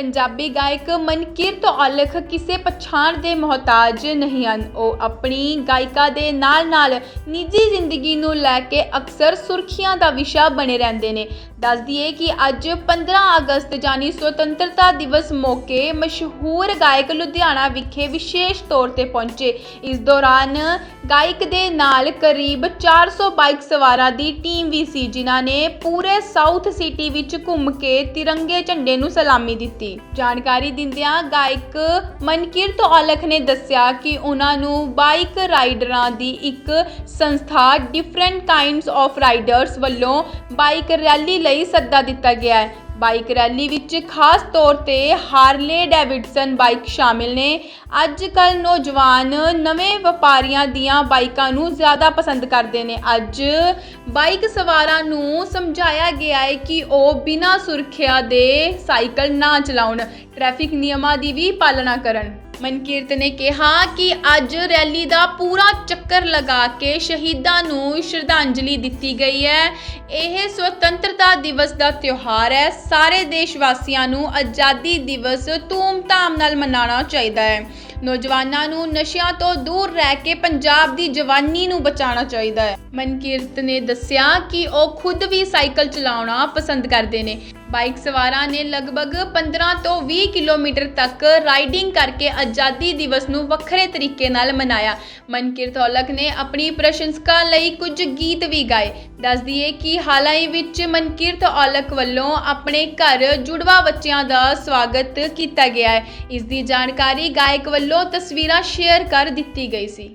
ਪੰਜਾਬੀ ਗਾਇਕ ਮਨਕੀਰਤ ਔਲਖ ਕਿਸੇ ਪਛਾਣ ਦੇ ਮੁਹਤਾਜ ਨਹੀਂ ਹਨ। ਉਹ ਆਪਣੀ ਗਾਇਕਾ ਦੇ ਨਾਲ-ਨਾਲ ਨਿੱਜੀ ਜ਼ਿੰਦਗੀ ਨੂੰ ਲੈ ਕੇ ਅਕਸਰ ਸੁਰਖੀਆਂ ਦਾ ਵਿਸ਼ਾ ਬਣੇ ਰਹਿੰਦੇ ਨੇ। ਦੱਸ ਦਈਏ ਕਿ ਅੱਜ 15 ਅਗਸਤ ਜਾਨੀ ਸੁਤੰਤਰਤਾ ਦਿਵਸ ਮੌਕੇ ਮਸ਼ਹੂਰ ਗਾਇਕ ਲੁਧਿਆਣਾ ਵਿਖੇ ਵਿਸ਼ੇਸ਼ ਤੌਰ ਤੇ ਪਹੁੰਚੇ। ਇਸ ਦੌਰਾਨ ਗਾਇਕ ਦੇ ਨਾਲ ਕਰੀਬ 400 ਬਾਈਕ ਸਵਾਰਾਂ ਦੀ ਟੀਮ ਵੀ ਸੀ, ਜਿਨ੍ਹਾਂ ਨੇ ਪੂਰੇ ਸਾਊਥ ਸਿਟੀ ਵਿੱਚ ਘੁੰਮ ਕੇ ਤਿਰੰਗੇ ਝੰਡੇ ਨੂੰ ਸਲਾਮੀ ਦਿੱਤੀ। ਜਾਣਕਾਰੀ ਦਿੰਦਿਆਂ ਗਾਇਕ ਮਨਕੀਰਤ ਔਲਖ ਨੇ ਦੱਸਿਆ ਕਿ ਉਹਨਾਂ ਨੂੰ ਬਾਈਕ ਰਾਈਡਰਾਂ ਦੀ ਇੱਕ ਸੰਸਥਾ ਡਿਫਰੈਂਟ ਕਾਈਂਡਸ ਆਫ ਰਾਈਡਰਸ ਵੱਲੋਂ ਬਾਈਕ ਰੈਲੀ ਲਈ ਸੱਦਾ ਦਿੱਤਾ ਗਿਆ ਹੈ। ਬਾਈਕ ਰੈਲੀ ਵਿੱਚ ਖਾਸ ਤੌਰ ਤੇ ਹਾਰਲੇ ਡੈਵਿਡਸਨ ਬਾਈਕ ਸ਼ਾਮਿਲ ਨੇ। ਅੱਜ ਕੱਲ ਨੌਜਵਾਨ ਨਵੇਂ ਵਪਾਰੀਆਂ ਦੀਆਂ ਬਾਈਕਾਂ ਨੂੰ ਜ਼ਿਆਦਾ ਪਸੰਦ ਕਰਦੇ ਨੇ। ਅੱਜ ਬਾਈਕ ਸਵਾਰਾਂ ਨੂੰ ਸਮਝਾਇਆ ਗਿਆ ਹੈ ਕਿ ਉਹ ਬਿਨਾਂ ਸੁਰੱਖਿਆ ਦੇ ਸਾਈਕਲ ਨਾ ਚਲਾਉਣ, ਟ੍ਰੈਫਿਕ ਨਿਯਮਾਂ ਦੀ ਵੀ ਪਾਲਣਾ ਕਰਨ। ਮਨਕੀਰਤ ਨੇ ਕਿਹਾ ਕਿ ਅੱਜ ਰੈਲੀ ਦਾ ਪੂਰਾ ਚੱਕਰ ਲਗਾ ਕੇ ਸ਼ਹੀਦਾਂ ਨੂੰ ਸ਼ਰਧਾਂਜਲੀ ਦਿੱਤੀ ਗਈ ਹੈ। ਇਹ ਸੁਤੰਤਰਤਾ ਦਿਵਸ ਦਾ ਤਿਉਹਾਰ ਹੈ। ਸਾਰੇ ਦੇਸ਼ ਵਾਸੀਆਂ ਨੂੰ ਆਜ਼ਾਦੀ ਦਿਵਸ ਧੂਮ-ਧਾਮ ਨਾਲ ਮਨਾਉਣਾ ਚਾਹੀਦਾ ਹੈ। ਨੌਜਵਾਨਾਂ ਨੂੰ ਨਸ਼ਿਆਂ ਤੋਂ ਦੂਰ ਰਹਿ ਕੇ ਪੰਜਾਬ ਦੀ ਜਵਾਨੀ ਨੂੰ ਬਚਾਉਣਾ ਚਾਹੀਦਾ ਹੈ। ਮਨਕੀਰਤ ਨੇ ਦੱਸਿਆ ਕਿ ਉਹ ਖੁਦ ਵੀ ਸਾਈਕਲ ਚਲਾਉਣਾ ਪਸੰਦ ਕਰਦੇ ਨੇ। ਬਾਈਕ ਸਵਾਰਾਂ ਨੇ ਲਗਭਗ 15 ਤੋਂ 20 ਕਿਲੋਮੀਟਰ ਤੱਕ ਰਾਈਡਿੰਗ ਕਰਕੇ ਆਜ਼ਾਦੀ ਦਿਵਸ ਨੂੰ ਵੱਖਰੇ ਤਰੀਕੇ ਨਾਲ ਮਨਾਇਆ। ਮਨਕੀਰਤ ਔਲਖ ਨੇ ਆਪਣੀ ਪ੍ਰਸ਼ੰਸਕਾਂ ਲਈ ਕੁਝ ਗੀਤ ਵੀ ਗਾਏ। ਦੱਸ ਦਈਏ ਕਿ ਹਾਲ ਹੀ ਵਿੱਚ ਮਨਕੀਰਤ ਔਲਖ ਵੱਲੋਂ ਆਪਣੇ ਘਰ ਜੁੜਵਾ ਬੱਚਿਆਂ ਦਾ ਸਵਾਗਤ ਕੀਤਾ ਗਿਆ ਹੈ। ਇਸ ਦੀ ਜਾਣਕਾਰੀ ਗਾਇਕ ਵੱਲੋਂ ਤਸਵੀਰਾਂ ਸ਼ੇਅਰ ਕਰ ਦਿੱਤੀ ਗਈ ਸੀ।